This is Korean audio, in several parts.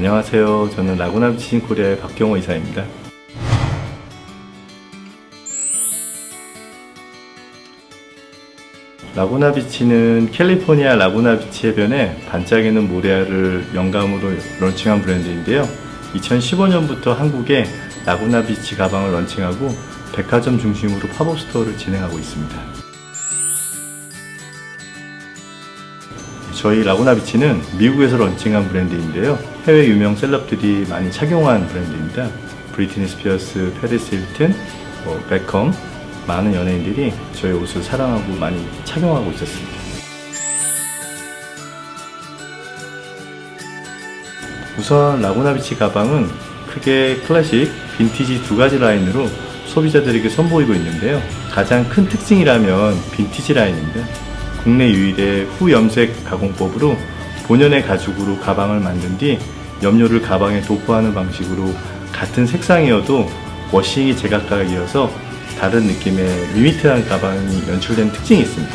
안녕하세요. 저는 라구나 비치인 코리아의 박경호 이사입니다. 라구나 비치는 캘리포니아 라구나 비치 해변에 반짝이는 모래알을 영감으로 런칭한 브랜드인데요. 2015년부터 한국에 라구나 비치 가방을 런칭하고 백화점 중심으로 팝업 스토어를 진행하고 있습니다. 저희 라구나 비치는 미국에서 런칭한 브랜드인데요. 해외 유명 셀럽들이 많이 착용한 브랜드입니다. 브리트니 스피어스, 페리스 힐튼, 뭐 베컴, 많은 연예인들이 저희 옷을 사랑하고 많이 착용하고 있었습니다. 우선 라구나 비치 가방은 크게 클래식, 빈티지 두 가지 라인으로 소비자들에게 선보이고 있는데요. 가장 큰 특징이라면 빈티지 라인입니다. 국내 유일의 후염색 가공법으로 본연의 가죽으로 가방을 만든 뒤 염료를 가방에 도포하는 방식으로 같은 색상이어도 워싱이 제각각이어서 다른 느낌의 리미트한 가방이 연출된 특징이 있습니다.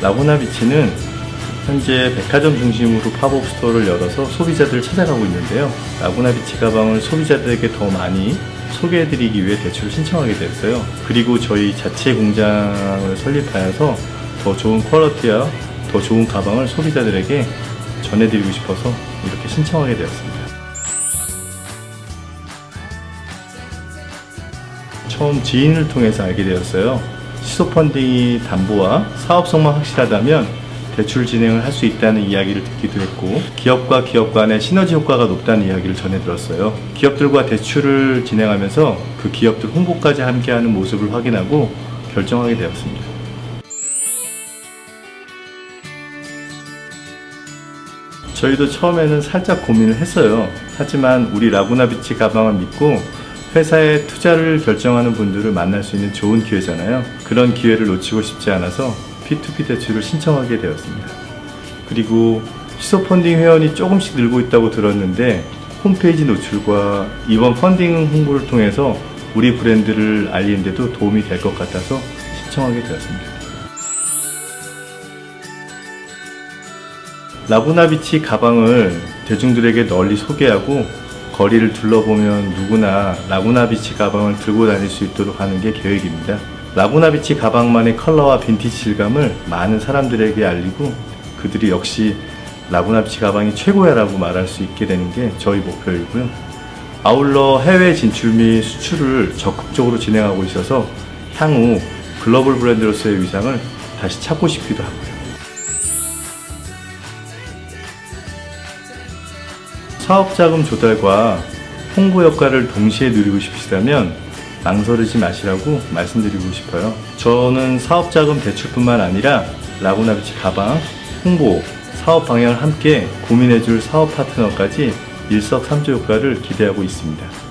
라구나 비치는 현재 백화점 중심으로 팝업 스토어를 열어서 소비자들을 찾아가고 있는데요. 라구나 비치 가방을 소비자들에게 더 많이 소개해드리기 위해 대출을 신청하게 되었어요. 그리고 저희 자체 공장을 설립하여서 더 좋은 퀄리티와 더 좋은 가방을 소비자들에게 전해드리고 싶어서 이렇게 신청하게 되었습니다. 처음 지인을 통해서 알게 되었어요. 시소 펀딩이 담보와 사업성만 확실하다면 대출 진행을 할 수 있다는 이야기를 듣기도 했고 기업과 기업 간의 시너지 효과가 높다는 이야기를 전해 들었어요. 기업들과 대출을 진행하면서 그 기업들 홍보까지 함께하는 모습을 확인하고 결정하게 되었습니다. 저희도 처음에는 살짝 고민을 했어요. 하지만 우리 라구나 비치 가방을 믿고 회사에 투자를 결정하는 분들을 만날 수 있는 좋은 기회잖아요. 그런 기회를 놓치고 싶지 않아서 P2P 대출을 신청하게 되었습니다. 그리고 시소 펀딩 회원이 조금씩 늘고 있다고 들었는데 홈페이지 노출과 이번 펀딩 홍보를 통해서 우리 브랜드를 알리는 데도 도움이 될 것 같아서 신청하게 되었습니다. 라구나비치 가방을 대중들에게 널리 소개하고 거리를 둘러보면 누구나 라구나비치 가방을 들고 다닐 수 있도록 하는 게 계획입니다. 라구나비치 가방만의 컬러와 빈티지 질감을 많은 사람들에게 알리고 그들이 역시 라구나비치 가방이 최고야라고 말할 수 있게 되는 게 저희 목표이고요. 아울러 해외 진출 및 수출을 적극적으로 진행하고 있어서 향후 글로벌 브랜드로서의 위상을 다시 찾고 싶기도 하고요. 사업 자금 조달과 홍보 효과를 동시에 누리고 싶으시다면 망설이지 마시라고 말씀드리고 싶어요. 저는 사업 자금 대출뿐만 아니라 라구나비치 가방, 홍보, 사업 방향을 함께 고민해줄 사업 파트너까지 일석삼조 효과를 기대하고 있습니다.